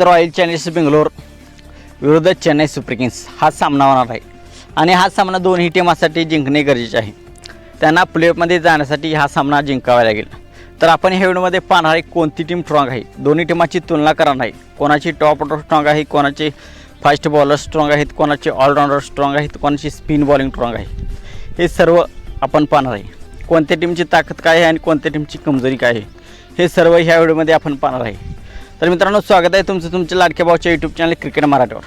Royal challengers Bangalore विरुद्ध Chennai super Kings हा सामना होणार आहे. आणि हा सामना दोन्ही टीमासाठी जिंकणे गरजेचे आहे. त्यांना प्लेऑफमध्ये जाण्यासाठी हा सामना जिंकावा लागेल. तर आपण ह्या व्हिडिओमध्ये पाहणार आहे कोणती टीम स्ट्रॉंग आहे. दोन्ही टीमाची तुलना करणार आहे. कोणाची टॉप ऑर्डर स्ट्रॉंग आहे कोणाचे फास्ट बॉलर स्ट्रॉंग आहेत कोणाचे ऑलराऊंडर स्ट्रॉंग आहेत कोणाची स्पिन बॉलिंग स्ट्रॉंग आहे. हे सर्व आपण पाहणार आहे. कोणत्या टीमची ताकद काय आहे आणि कोणत्या टीमची कमजोरी काय आहे. हे सर्व ह्या व्हिडिओमध्ये आपण पाहणार आहे. तर मित्रांनो स्वागत आहे तुमचं तुमच्या लाडक्या भाऊच्या यूट्यूब चॅनल क्रिकेट मराठीवर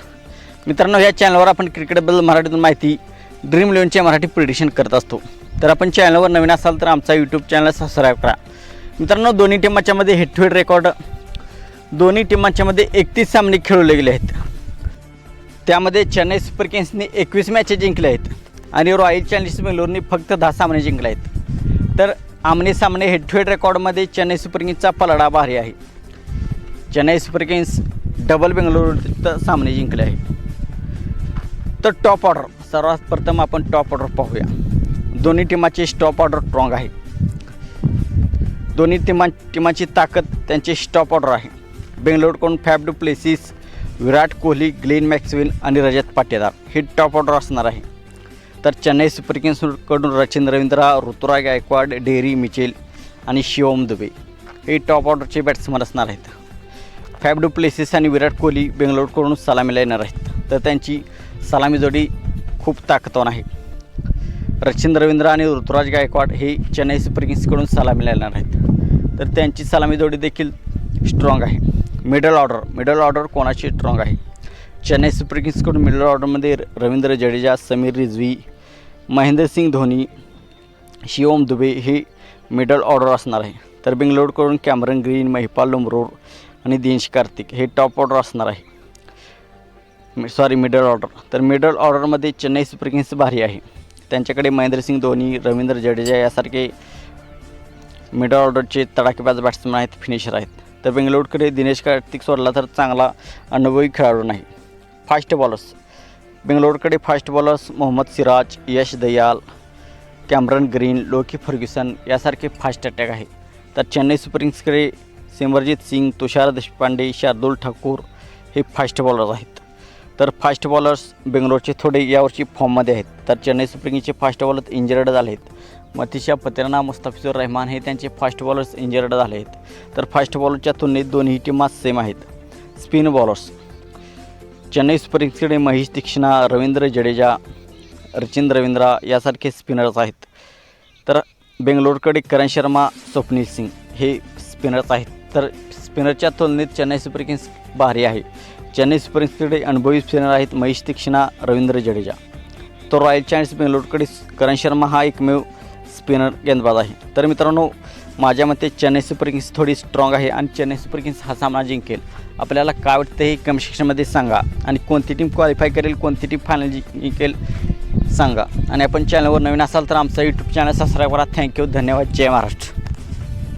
मित्रांनो या चॅनलवर आपण क्रिकेटबद्दल मराठीतून माहिती ड्रीम इलेव्हनचे मराठी प्रिडिशन करत असतो. तर आपण चॅनलवर नवीन असाल तर आमचा यूट्यूब चॅनल सबस्क्राईब करा. मित्रांनो दोन्ही टीमाच्यामध्ये हेड टू हेड रेकॉर्ड दोन्ही टीमांच्यामध्ये एकतीस सामने खेळवले गेले आहेत. त्यामध्ये चेन्नई सुपर किंग्सने एकवीस मॅचेस जिंकले आहेत आणि रॉयल चॅलेंजर्स बेंगलोरने फक्त दहा सामने जिंकले आहेत. तर आमने सामने हेड टू हेड रेकॉर्डमध्ये चेन्नई सुपर किंग्सचा पलडा भारी आहे. Chennai Super Kings double Bangalore सामने जिंकले आहेत. तर टॉप ऑर्डर सर्वात प्रथम आपण टॉप ऑर्डर पाहूया. दोन्ही टीमाचे स्टॉप ऑर्डर स्ट्रॉंग आहे. दोन्ही टीमा टीमाची ताकद त्यांचे स्टॉप ऑर्डर आहे. बेंगलोरकडून Faf du Plessis Virat Kohli Glenn Maxwell आणि रजत पाटेदार हे टॉप ऑर्डर असणार आहे. तर चेन्नई सुपर किंग्सकडून रचिन रवींद्रा ऋतुराज गायकवाड डेरी मिचेल आणि शिवम दुबे हे टॉप ऑर्डरचे बॅट्समन असणार आहेत. फॅब डू प्लेसेस आणि विराट कोहली बेंगलोरकडून सलामीला येणार आहेत. तर त्यांची सलामी जोडी खूप ताकदवान आहे. रचिन रवींद्र आणि ऋतुराज गायकवाड हे चेन्नई सुपर किंग्सकडून सलामीला येणार आहेत. तर त्यांची सलामी जोडी देखील स्ट्रॉंग आहे. मिडल ऑर्डर मिडल ऑर्डर कोणाची स्ट्रॉंग आहे? चेन्नई सुपर किंग्सकडून मिडल ऑर्डरमध्ये रवींद्र जडेजा समीर रिझवी महेंद्रसिंग धोनी शिवम दुबे हे मिडल ऑर्डर असणार आहे. तर बेंगलोरकडून कॅमरन ग्रीन महिपाल लुमरोर आणि दिनेश कार्तिक. हे टॉप ऑर्डर असणार आहे. सॉरी मिडल ऑर्डर तर मिडल ऑर्डरमध्ये चेन्नई सुपर किंग्स भारी आहे. त्यांच्याकडे महेंद्रसिंग धोनी रवींद्र जडेजा यासारखे मिडल ऑर्डरचे तडाखेबाज बॅट्समन आहेत फिनिशर आहेत. तर बेंगलोरकडे दिनेश कार्तिक सोडला तर चांगला अनुभवी खेळाडू नाही. Fast bowlers बेंगलोरकडे fast bowlers Mohammed Siraj Yash Dayal Cameron Green Lockie Ferguson यासारखे फास्ट अटॅक आहे. तर चेन्नई सुपर किंग्सकडे सिमरजित सिंग तुषार देशपांडे शार्दुल ठाकूर हे फास्ट बॉलर्स आहेत. तर फास्ट बॉलर्स बेंगलोरचे थोडे यावर्षी फॉर्ममध्ये आहेत. तर चेन्नई सुपर किंगचे फास्ट बॉलर्स इंजर्ड झाले आहेत मतिशा पतेराना मुस्ताफिजुर रहमान हे त्यांचे फास्ट बॉलर्स इंजर्ड झाले आहेत तर फास्ट बॉलरच्या तुलनेत दोन्ही टीमा सेम आहेत. स्पिन बॉलर्स चेन्नई सुपर किंग्सकडे महेश दीक्षिणा रवींद्र जडेजा रचिन रवींद्रा यासारखे स्पिनर्स आहेत. तर बेंगलोरकडे करण शर्मा स्वप्नील सिंग हे स्पिनर्स आहेत. तर स्पिनरच्या तुलनेत चेन्नई सुपर किंग्स भारी आहे. चेन्नई सुपर किंग्सकडे अनुभवी स्पिनर आहेत महेश तीक्ष्णा रवींद्र जडेजा. तो रॉयल चॅलेंजर्स बेंगलोरकडे करण शर्मा हा एकमेव स्पिनर गेंदबाज आहे. तर मित्रांनो माझ्या मते चेन्नई सुपर किंग्स थोडी स्ट्रॉंग आहे आणि चेन्नई सुपर किंग्स हा सामना जिंकेल. आपल्याला काय वाटतं हे कमेंट सेक्शनमध्ये सांगा आणि कोणती टीम क्वालिफाय करेल कोणती टीम फायनल जिंकेल सांगा. आणि आपण चॅनलवर नवीन असाल तर आमचा यूट्यूब चॅनल सबस्क्राईब करा. थँक्यू धन्यवाद. जय महाराष्ट्र.